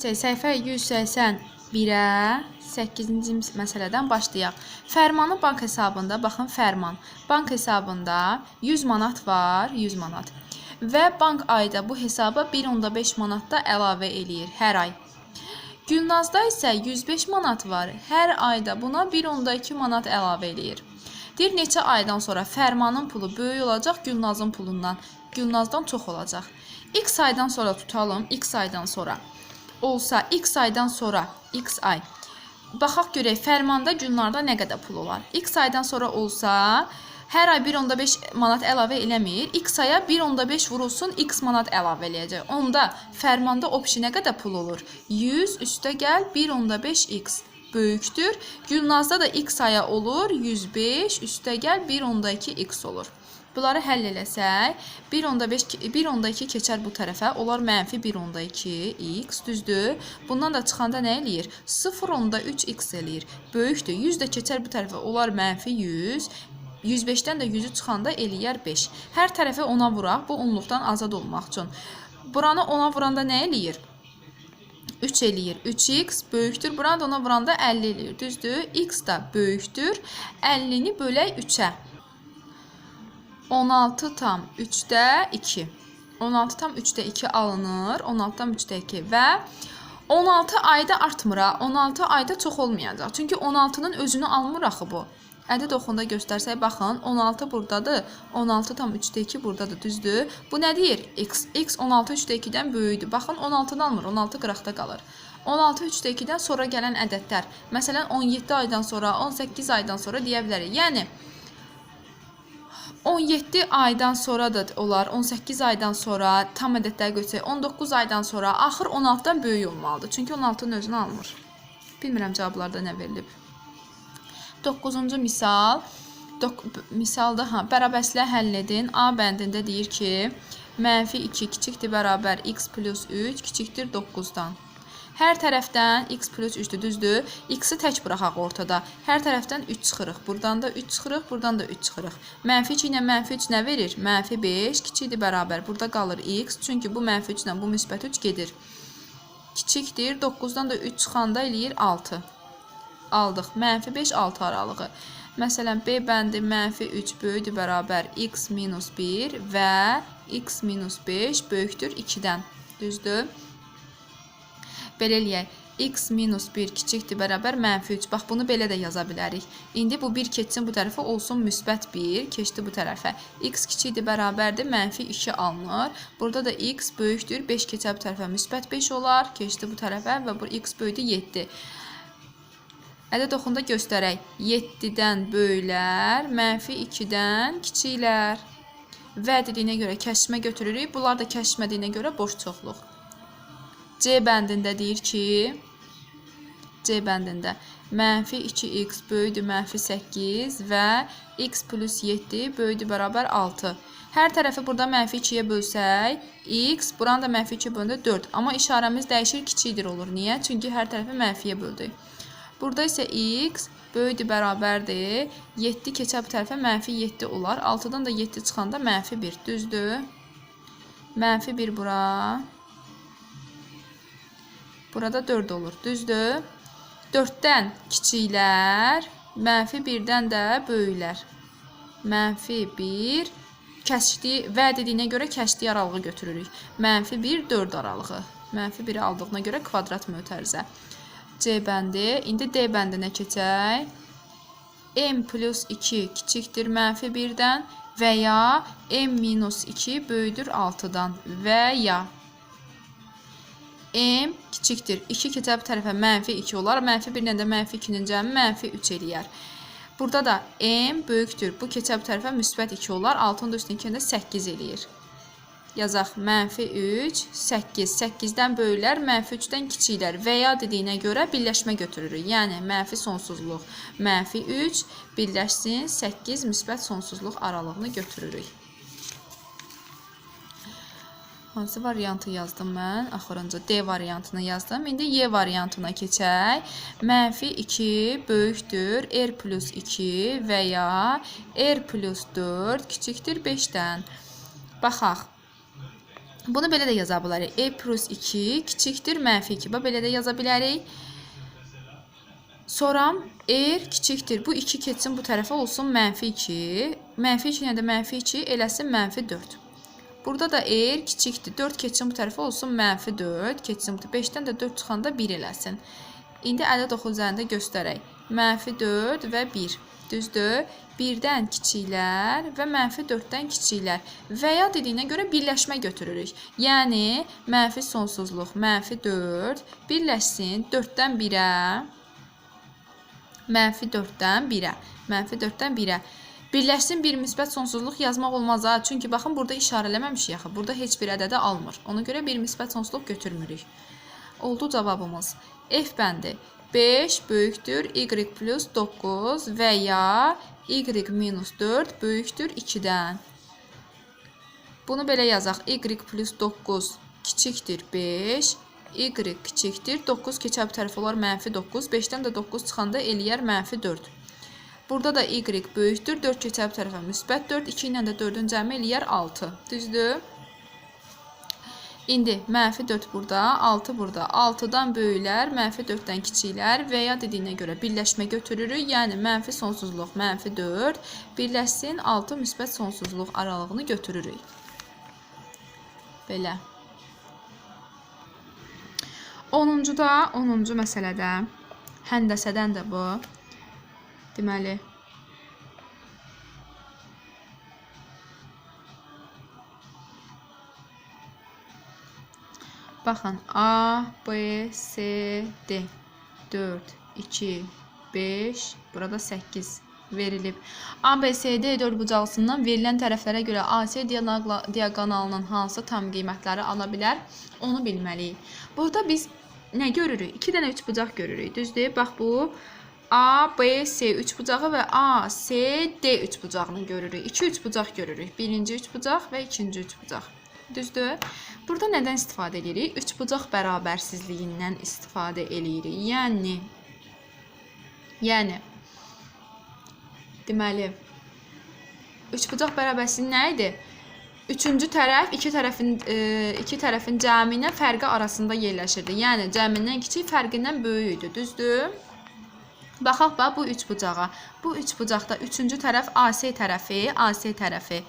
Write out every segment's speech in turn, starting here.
Keçək səhifə 181-ə 8-ci məsələdən başlayaq. Fərmanı bank hesabında, baxın fərman. Bank hesabında 100 manat var, 100 manat. Və bank ayda bu hesaba 1.5 manat da əlavə eləyir hər ay. Gülnazda isə 105 manat var. Hər ayda buna 1.2 manat əlavə eləyir. Deyir neçə aydan sonra fərmanın pulu böyük olacaq Gülnazın pulundan. Gülnazdan çox olacaq. X aydan sonra tutalım. X aydan sonra olsa x aydan sonra x ay. Baxaq görək fərmanda Gülnarda nə qədər pul olar. X aydan sonra olsa hər ay 1.5 manat əlavə eləmir. X aya 1.5 vurulsun, x manat əlavə eləyəcək. Onda fərmanda opşi nə qədər pul olur? 100 üstə gəl 1.5x böyükdür. Gülnazda da x aya olur 105 üstə gəl 1.2x olur. Bunları həll eləsək, 1.5 1.2 keçər bu tərəfə, olar mənfi 1.2 x düzdür. Bundan da çıxanda nə eləyir? 0.3x eləyir. Böyükdür. 100 də keçər bu tərəfə, olar mənfi 100. 105-dən də 100-ü çıxanda eləyər 5. Hər tərəfi 10-a vuraq, bu onluqdan azad olmaq üçün. Buranı 10-a vuranda nə eləyir? 3 eləyir. 3x böyükdür. Buranı da ona vuranda 50 eləyir. Düzdür? x da böyükdür. 50-ni bölək 3-ə. 16 tam 3-də 2. 16 tam 3-də 2 alınır. 16 tam 3-də 2 və 16 ayda artmır ha. 16 ayda çox olmayacaq. Çünki 16-nın özünü almır axı bu. Ədəd oxunda göstərsək baxın, 16 burdadır. 16 tam 3-də 2 burdadır, düzdür? Bu nə deyir? X x 16 3-də 2-dən böyükdür. Baxın 16-nı almır, 16 qıraqda qalır. 16 3-də 2-dən sonra gələn ədədlər. Məsələn 17 aydan sonra, 18 aydan sonra deyə bilərik. Yəni 17 aydan sonra da olar, 18 aydan sonra tam ədədləri götürsək, 19 aydan sonra axır 16-dan böyük olmalıdır. Çünki 16-nın özünü almır. Bilmirəm cavablarda nə verilib. 9-cu misal. Dok misalda ha, bərabərslə həll edin. A bəndində deyir ki, mənfi 2 kiçikdir bərabər x plus 3 kiçikdir 9-dan. Hər tərəfdən x plus 3-dür, düzdür? X-i tək buraxaq ortada. Hər tərəfdən 3 çıxırıq. Buradan da 3 çıxırıq, buradan da 3 çıxırıq. Mənfi 2 ilə mənfi 3 nə verir? Mənfi 5 kiçikdir bərabər. Burada qalır x. Çünki bu mənfi 3 ilə bu müsbət 3 gedir. Kiçikdir. 9-dan da 3 çıxanda eləyir 6. Aldıq. Mənfi 5, 6 aralığı. Məsələn, B bəndi mənfi 3 böyükdür bərabər x minus 1 və x minus 5 böyükdür 2-dən. Düzdür? Belə eləyək. x minus 1 kiçikdir bərabər mənfi 3. Bax, bunu belə də yaza bilərik. İndi bu 1 keçsin bu tərəfə, olsun müsbət 1, keçdi bu tərəfə. x kiçikdir bərabərdir, mənfi 2 alınır. Burada da x böyükdür, 5 keçər bu tərəfə, müsbət 5 olar, keçdi bu tərəfə və bu x böyükdür 7. Ədəd oxunda göstərək. 7-dən böyüklər, mənfi 2-dən kiçiklər. Və dediyinə görə kəsmə götürürük. Bunlar da kəsmədiyinə görə boş çoxluq. C bəndində deyir ki, C bəndində mənfi 2x böyükdür mənfi 8 və x plus 7 böyükdür bərabər 6. Hər tərəfi burada mənfi 2-yə bölsək, x, buranı da mənfi 2 böldü 4. Amma işarəmiz dəyişir, kiçikdir olur. Niyə? Çünki hər tərəfi mənfiyə böldük. Burada isə x böyükdür bərabərdir. 7 keçər bu tərəfə mənfi 7 olar. 6-dan da 7 çıxanda mənfi 1. Düzdür? Mənfi 1 bura. Burada 4 olur. Düzdür? 4-dən kiçiklər, mənfi 1-dən də böyüklər. Mənfi 1 kəsdiyi və dediyinə görə kəsdiyi aralığı götürürük. Mənfi 1 4 aralığı. Mənfi 1-i aldığına görə kvadrat mötərizə. C bəndi. İndi D bəndinə keçək. M plus 2 kiçikdir mənfi 1-dən və ya M minus 2 böyükdür 6-dan və ya M kiçikdir. 2 keçər bu tərəfə mənfi 2 olar. Mənfi 1 ilə də mənfi 2-nin cəmi mənfi 3 eləyər. Burada da M böyükdür. Bu keçər bu tərəfə müsbət 2 olar. 6-nın da üstündə 8 eləyir. Yazaq mənfi 3, 8. 8-dən böyüklər, mənfi 3-dən kiçiklər və ya dediyinə görə birləşmə götürürük. Yəni, mənfi sonsuzluq, mənfi 3, birləşsin 8, müsbət sonsuzluq aralığını götürürük. Hansı variantı yazdım mən? Axırıncı D variantını yazdım. İndi Y variantına keçək. Mənfi 2 böyükdür R plus 2 və ya R plus 4 kiçikdir 5-dən. Baxaq. Bunu belə də yaza bilərik. E plus 2 kiçikdir mənfi 2. Bax belə də yaza bilərik. Sonra r kiçikdir. Bu 2 keçsin bu tərəfə olsun mənfi 2. Mənfi 2 ilə də mənfi 2 eləsin mənfi 4. Burada da r kiçikdir. 4 keçsin bu tərəfə olsun mənfi 4. Keçsin bu 5-dən də 4 çıxanda 1 eləsin. İndi ədəd oxu üzərində göstərək. Mənfi 4 və 1. Düzdür? 1-dən kiçiklər və mənfi 4-dən kiçiklər və ya dediyinə görə birləşmə götürürük. Yəni mənfi sonsuzluq, mənfi 4 birləşsin 4-dən 1-ə, mənfi 4-dən 1-ə, mənfi 4-dən 1-ə. Birləşsin bir müsbət sonsuzluq yazmaq olmaz ha. Çünki baxın burada işarələməmişik axı. Burada heç bir ədədi almır. Ona görə bir müsbət sonsuzluq götürmürük. Oldu cavabımız. F bəndi 5 böyükdür y plus 9 və ya y minus 4 böyükdür 2-dən. Bunu belə yazaq. y plus 9 kiçikdir 5. y kiçikdir 9 keçər bu tərəf olar mənfi 9. 5-dən də 9 çıxanda eləyər mənfi 4. Burada da y böyükdür 4 keçər bu tərəfə müsbət 4. 2 ilə də 4-ün cəmi eləyər 6. Düzdür? İndi mənfi 4 burada, 6 burada. 6-dan böyüklər, mənfi 4-dən kiçiklər və ya dediyinə görə birləşmə götürürük. Yəni mənfi sonsuzluq, mənfi 4 birləşsin 6 müsbət sonsuzluq aralığını götürürük. Belə. 10-da, 10-cu məsələdə həndəsədən də bu. Deməli, Baxın A, B, C, D 4, 2, 5, burada 8 verilib. A, B, C, D dördbucaqlısından verilən tərəflərə görə AC diaqonalının hansı tam qiymətləri ala bilər, onu bilməliyik. Burada biz nə görürük? 2 dənə üçbucaq görürük. Düzdür? Bax bu A, B, C üçbucağı və A, C, D üçbucağını görürük. 2 üçbucaq görürük. Birinci üçbucaq və ikinci üçbucaq. Düzdür? Burada nədən istifadə edirik? Üçbucaq bərabərsizliyindən istifadə edirik. Yəni yəni deməli üçbucaq bərabərsizliyi nə idi? Üçüncü tərəf iki tərəfin e, iki tərəfin cəminə fərqi arasında yerləşirdi. Yəni cəmindən kiçik, fərqindən böyük idi. Düzdür? Baxaq bax bu üçbucağa. Bu üçbucaqda üçüncü tərəf AC tərəfi, AC tərəfi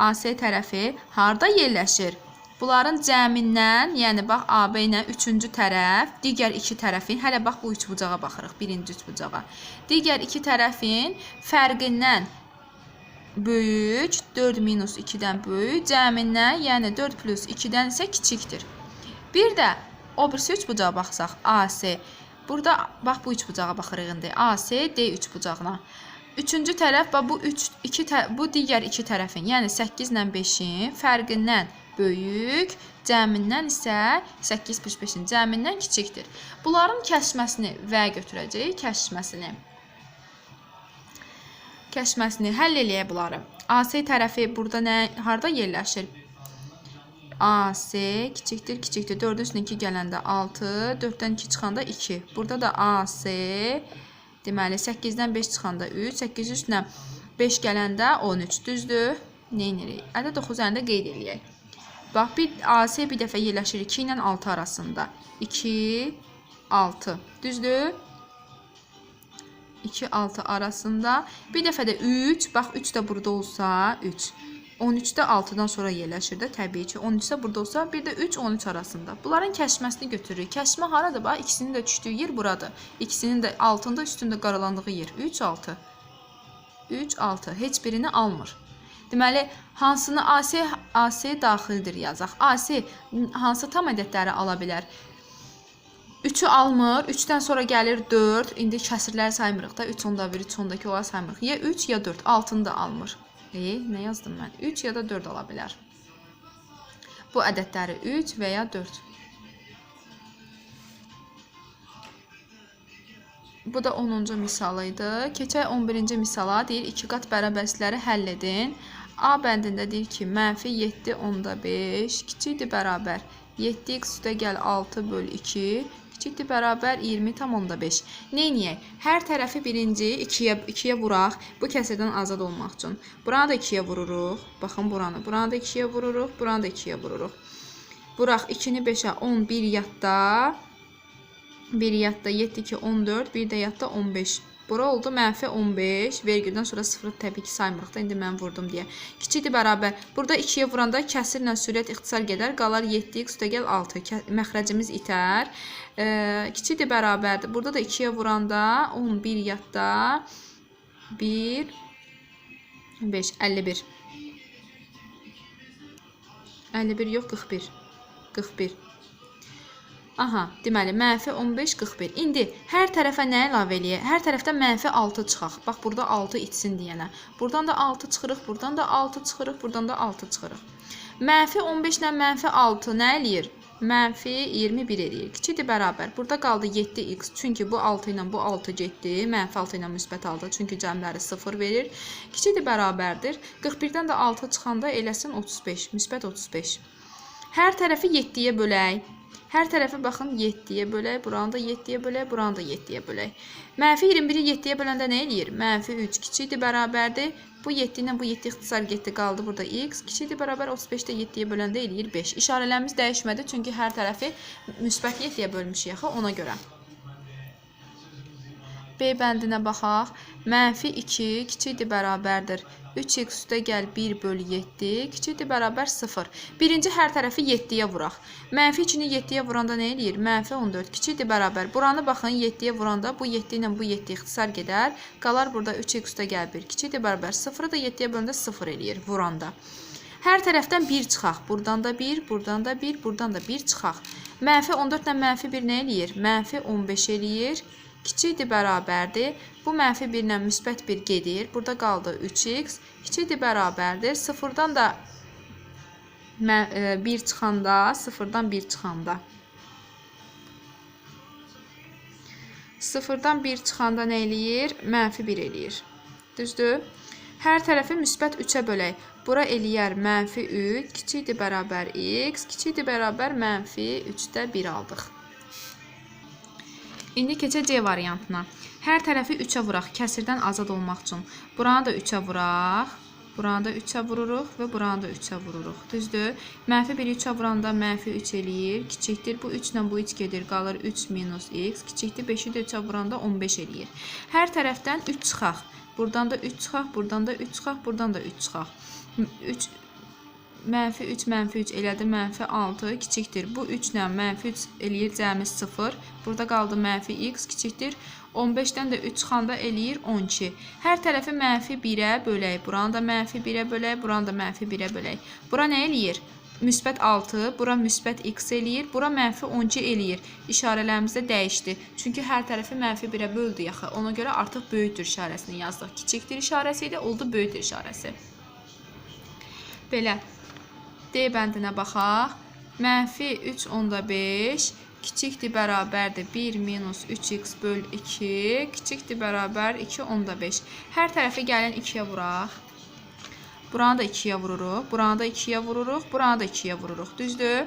AC tərəfi harda yerləşir? Bunların cəmindən, yəni bax AB ilə üçüncü tərəf, digər iki tərəfin, hələ bax bu üçbucağa baxırıq, birinci üçbucağa. Digər iki tərəfin fərqindən böyük, 4 minus 2-dən böyük, cəmindən, yəni 4 plus 2-dən isə kiçikdir. Bir də o birisi üçbucağa baxsaq, AC. Burada bax bu üçbucağa baxırıq indi. AC, D üçbucağına. Üçüncü tərəf bax bu 3 2 bu digər iki tərəfin, yəni 8 ilə 5-in fərqindən böyük, cəmindən isə 8 plus 5-in cəmindən kiçikdir. Bunların kəsməsini və götürəcəyik, kəsməsini. Kəsməsini həll eləyə bunları. AC tərəfi burada nə harda yerləşir? AC kiçikdir, kiçikdir. 4-ün üstünə 2 gələndə 6, 4-dən 2 çıxanda 2. Burada da AC Deməli 8-dən 5 çıxanda 3, 8 üstünə 5 gələndə 13 düzdür? Nə edirik? Ədəd oxu üzərində qeyd eləyək. Bax bir AC bir dəfə yerləşir 2 ilə 6 arasında. 2 6 düzdür? 2 6 arasında. Bir dəfə də 3, bax 3 də burada olsa 3. 13-də 6-dan sonra yerləşir də təbii ki. 13-də burada olsa, bir də 3 13 arasında. Bunların kəşməsini götürürük. Kəşmə haradır? Bax, ikisinin də düşdüyü yer buradır. İkisinin də altında, üstündə qaralandığı yer. 3 6. 3 6. Heç birini almır. Deməli, hansını AC AC daxildir yazaq. AC hansı tam ədədləri ala bilər? 3-ü almır. 3-dən sonra gəlir 4. İndi kəsirləri saymırıq da. 3 onda 1, 3 ondakı olar saymırıq. Ya 3 ya 4. Altını da almır. E, nə yazdım mən? 3 ya da 4 ola. Bu ədədləri 3 və ya 4. Bu da 10-cu misalı idi. Keçək 11-ci misala. Deyir, 2 qat bərabərsizləri həll edin. A bəndində deyir ki, mənfi 7 onda 5 kiçikdir bərabər 7x üstə gəl 6 böl 2 kiçikdir bərabər 20 tam onda 5. Neyniyək? Hər tərəfi birinci 2-yə 2-yə vuraq. Bu kəsirdən azad olmaq üçün. Buranı da 2-yə vururuq. Baxın buranı. Buranı da 2-yə vururuq. Buranı da 2-yə vururuq. Vuraq 2-ni 5-ə 11 yadda. 1 yadda 7 2 14, bir də yadda 15. Bura oldu mənfi 15. Vergüldən sonra 0 təbii ki saymırıq da indi mən vurdum deyə. Kiçikdir bərabər. Burada 2-yə vuranda kəsirlə sürət ixtisar gedər. Qalar 7x üstəgəl 6. Kə- Məxrəcimiz itər. E, kiçikdir bərabərdir. Burada da 2-yə vuranda 11 yadda 1 5 51. 51 yox 41. 41. Aha, deməli mənfi 15 41. İndi hər tərəfə nə əlavə eləyək? Hər tərəfdən mənfi 6 çıxaq. Bax burada 6 itsin deyənə. Burdan da 6 çıxırıq, burdan da 6 çıxırıq, burdan da 6 çıxırıq. Mənfi 15 ilə mənfi 6 nə eləyir? Mənfi 21 eləyir. Kiçikdir bərabər. Burada qaldı 7x. Çünki bu 6 ilə bu 6 getdi. Mənfi 6 ilə müsbət 6. Çünki cəmləri 0 verir. Kiçikdir bərabərdir. 41-dən də 6 çıxanda eləsin 35. Müsbət 35. Hər tərəfi 7-yə bölək. Hər tərəfi baxın 7-yə bölək, buranı da 7-yə bölək, buranı da 7-yə bölək. Mənfi 21-i 7-yə böləndə nə eləyir? Mənfi 3 kiçikdir bərabərdir. Bu 7 ilə bu 7 ixtisar getdi, qaldı burada x. Kiçikdir bərabər 35 də 7-yə böləndə eləyir 5. İşarələrimiz dəyişmədi, çünki hər tərəfi müsbət 7-yə bölmüşük axı ona görə. B bəndinə baxaq. Mənfi 2 kiçikdir bərabərdir. 3x üstə gəl 1 bölü 7 kiçikdir bərabər 0. Birinci hər tərəfi 7-yə vuraq. Mənfi 2-ni 7-yə vuranda nə eləyir? Mənfi 14 kiçikdir bərabər. Buranı baxın 7-yə vuranda bu 7 ilə bu 7 ixtisar gedər. Qalar burada 3x üstə gəl 1 kiçikdir bərabər. 0-ı da 7-yə böləndə 0 eləyir vuranda. Hər tərəfdən 1 çıxaq. Burdan da 1, burdan da 1, burdan da 1 çıxaq. Mənfi 14 ilə mənfi 1 nə eləyir? Mənfi 15 eləyir. Kiçikdir bərabərdir. Bu mənfi 1 ilə müsbət 1 gedir. Burada qaldı 3x. Kiçikdir bərabərdir. 0-dan da mən- e, 1 çıxanda, 0-dan 1 çıxanda. 0-dan 1 çıxanda nə eləyir? Mənfi 1 eləyir. Düzdür? Hər tərəfi müsbət 3-ə bölək. Bura eləyər mənfi 3, kiçikdir bərabər x, kiçikdir bərabər mənfi 3-də 1 aldıq. İndi keçək variantına. Hər tərəfi 3-ə vuraq, kəsirdən azad olmaq üçün. Buranı da 3-ə vuraq. Buranı da 3-ə vururuq və buranı da 3-ə vururuq. Düzdür? Mənfi 1-i 3-ə vuranda mənfi 3 eləyir. Kiçikdir. Bu 3 ilə bu 3 gedir. Qalır 3 minus x. Kiçikdir. 5-i də 3-ə vuranda 15 eləyir. Hər tərəfdən 3 çıxaq. Buradan da 3 çıxaq. Buradan da 3 çıxaq. Buradan da 3 çıxaq. 3 Mənfi 3, mənfi 3 elədi, mənfi 6 kiçikdir. Bu 3 ilə mənfi 3 eləyir cəmi 0. Burada qaldı mənfi x kiçikdir. 15-dən də 3 çıxanda eləyir 12. Hər tərəfi mənfi 1-ə bölək. Buranı da mənfi 1-ə bölək, buranı da mənfi 1-ə bölək. Bura nə eləyir? Müsbət 6, bura müsbət x eləyir, bura mənfi 12 eləyir. İşarələrimiz də dəyişdi. Çünki hər tərəfi mənfi 1-ə böldü yaxı. Ona görə artıq böyükdür işarəsini yazdıq. Kiçikdir işarəsi idi, oldu böyükdür işarəsi. Belə. D bəndinə baxaq. Mənfi 3 onda 5 kiçikdir bərabərdir 1 minus 3x böl 2 kiçikdir bərabər 2 onda 5. Hər tərəfi gəlin 2-yə vuraq. Buranı da 2-yə vururuq. Buranı da 2-yə vururuq. Buranı da 2-yə vururuq. Düzdür?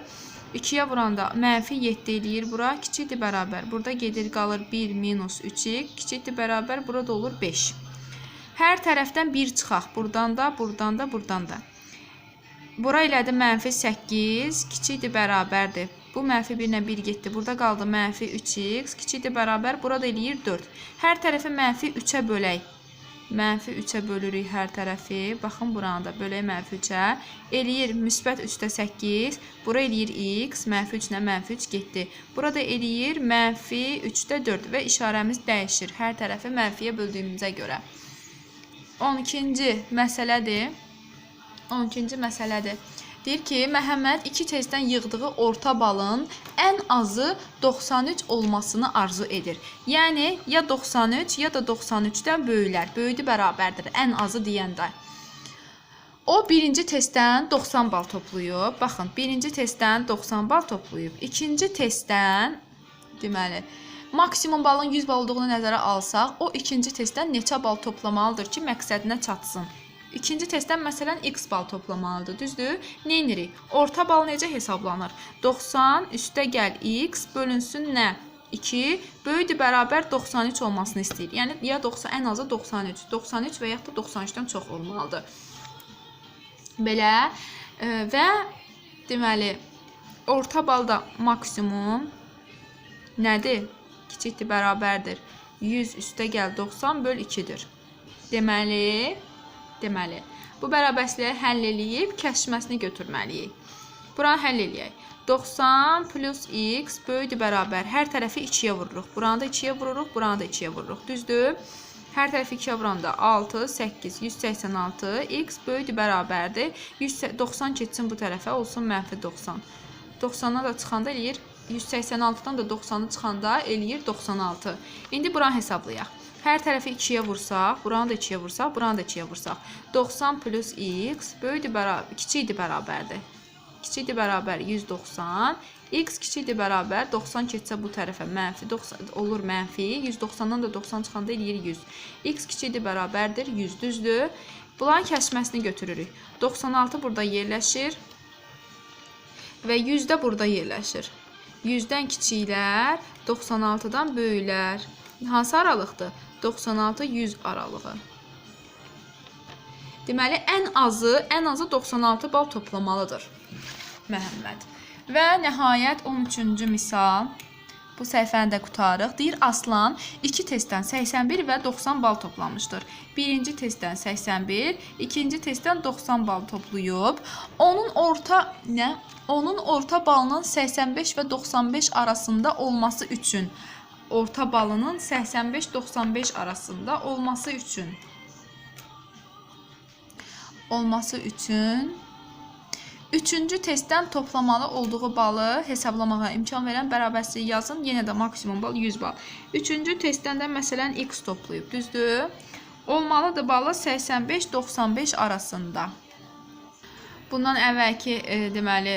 2-yə vuranda mənfi 7 eləyir bura. Kiçikdir bərabər. Burada gedir qalır 1 minus 3x. Kiçikdir bərabər. Burada olur 5. Hər tərəfdən 1 çıxaq. Buradan da, buradan da, buradan da. Bura elədi mənfi 8, kiçikdir bərabərdir. Bu mənfi 1 ilə 1 getdi. Burada qaldı mənfi 3x, kiçikdir bərabər. Burada eləyir 4. Hər tərəfi mənfi 3-ə bölək. Mənfi 3-ə bölürük hər tərəfi. Baxın buranı da bölək mənfi 3-ə. Eləyir müsbət 3-də 8. Bura eləyir x, mənfi 3 ilə mənfi 3 getdi. Burada eləyir mənfi 3-də 4 və işarəmiz dəyişir. Hər tərəfi mənfiyə böldüyümüzə görə. 12-ci məsələdir. 12-ci məsələdir. Deyir ki, Məhəmməd 2 testdən yığdığı orta balın ən azı 93 olmasını arzu edir. Yəni ya 93 ya da 93-dən böyüklər. Böyüdü bərabərdir ən azı deyəndə. O birinci testdən 90 bal toplayıb. Baxın, birinci testdən 90 bal toplayıb. İkinci testdən deməli maksimum balın 100 bal olduğunu nəzərə alsaq, o ikinci testdən neçə bal toplamalıdır ki, məqsədinə çatsın? İkinci testdən məsələn x bal toplamalıdır, düzdür? Nə edirik? Orta bal necə hesablanır? 90 üstə gəl x bölünsün nə? 2 böyükdür bərabər 93 olmasını istəyir. Yəni ya 90 ən azı 93, 93 və yaxud da 93-dən çox olmalıdır. Belə e, və deməli orta balda maksimum nədir? Kiçikdir, bərabərdir. 100 üstə gəl 90 böl 2-dir. Deməli, deməli bu bərabərsliyi həll eləyib kəsməsini götürməliyik. Buranı həll eləyək. 90 plus x böyükdür bərabər. Hər tərəfi 2-yə vururuq. Buranı da 2-yə vururuq, buranı da 2-yə vururuq. Düzdür? Hər tərəfi 2-yə vuranda 6, 8, 186, x böyükdür bərabərdir. 190 keçsin bu tərəfə, olsun mənfi 90. 90-dan da çıxanda eləyir 186-dan da 90-ı çıxanda eləyir 96. İndi buranı hesablayaq. Hər tərəfi 2-yə vursaq, buranı da 2-yə vursaq, buranı da 2-yə vursaq. 90 plus x böyükdür bərabər, kiçikdir bərabərdir. Kiçikdir bərabər 190. X kiçikdir bərabər 90 keçsə bu tərəfə mənfi 90 olur mənfi. 190-dan da 90 çıxanda eləyir 100. X kiçikdir bərabərdir 100 düzdür. Bunların kəsməsini götürürük. 96 burada yerləşir və 100 də burada yerləşir. 100-dən kiçiklər, 96-dan böyüklər. Hansı aralıqdır? 96-100 aralığı. Deməli, ən azı, ən azı 96 bal toplamalıdır. Məhəmməd. Və nəhayət 13-cü misal. Bu səhifəni də qutarıq. Deyir Aslan 2 testdən 81 və 90 bal toplamışdır. Birinci testdən 81, ikinci testdən 90 bal toplayıb. Onun orta nə? Onun orta balının 85 və 95 arasında olması üçün orta balının 85-95 arasında olması üçün olması üçün Üçüncü testdən toplamalı olduğu balı hesablamağa imkan verən bərabərsizliyi yazın. Yenə də maksimum bal 100 bal. Üçüncü testdən də məsələn x toplayıb, düzdür? Olmalıdır balı 85-95 arasında. Bundan əvvəlki e, deməli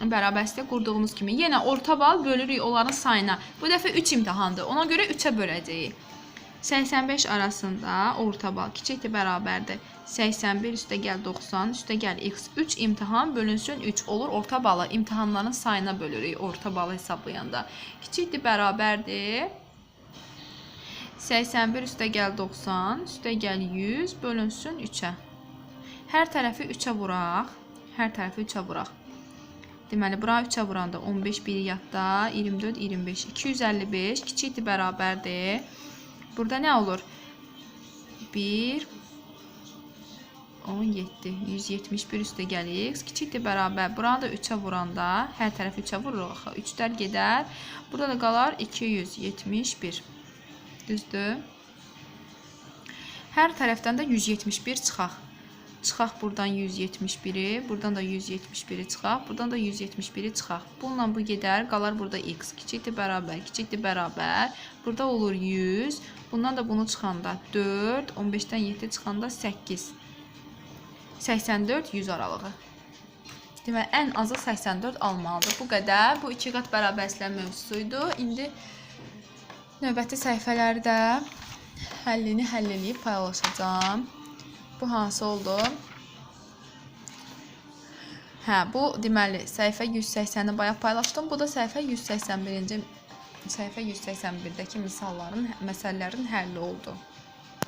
bərabərsizlik qurduğumuz kimi yenə orta bal bölürük onların sayına. Bu dəfə 3 imtahandır. Ona görə 3-ə böləcəyik. 85 arasında orta bal kiçikdir bərabərdir. 81 üstə gəl 90 üstə gəl x 3 imtahan bölünsün 3 olur. Orta balı imtahanların sayına bölürük orta balı hesablayanda. Kiçikdir bərabərdir. 81 üstə gəl 90 üstə gəl 100 bölünsün 3-ə. Hər tərəfi 3-ə vuraq. Hər tərəfi 3-ə vuraq. Deməli, bura 3-ə vuranda 15 biri yadda, 24, 25, 255 kiçikdir bərabərdir. Burada nə olur? 1 17 171 üstə gəlir. X kiçikdir bərabər. Buranı da 3-ə vuranda hər tərəf 3-ə vururuq axı. 3-lər gedər. Burada da qalar 271. Düzdür? Hər tərəfdən də 171 çıxaq. Çıxaq buradan 171-i, buradan da 171-i çıxaq, buradan da 171-i çıxaq. Bununla bu gedər, qalar burada x. Kiçikdir bərabər, kiçikdir bərabər. Burada olur 100. Bundan da bunu çıxanda 4, 15-dən 7 çıxanda 8. 84 100 aralığı. Deməli, ən azı 84 almalıdır. Bu qədər. Bu iki qat bərabərsizlik mövzusuydu. İndi növbəti səhifələri də həllini həll edib paylaşacağam. Bu hansı oldu? Hə, bu deməli səhifə 180-i bayaq paylaşdım. Bu da səhifə 181-ci səhifə 181-dəki misalların, məsələlərin həlli oldu.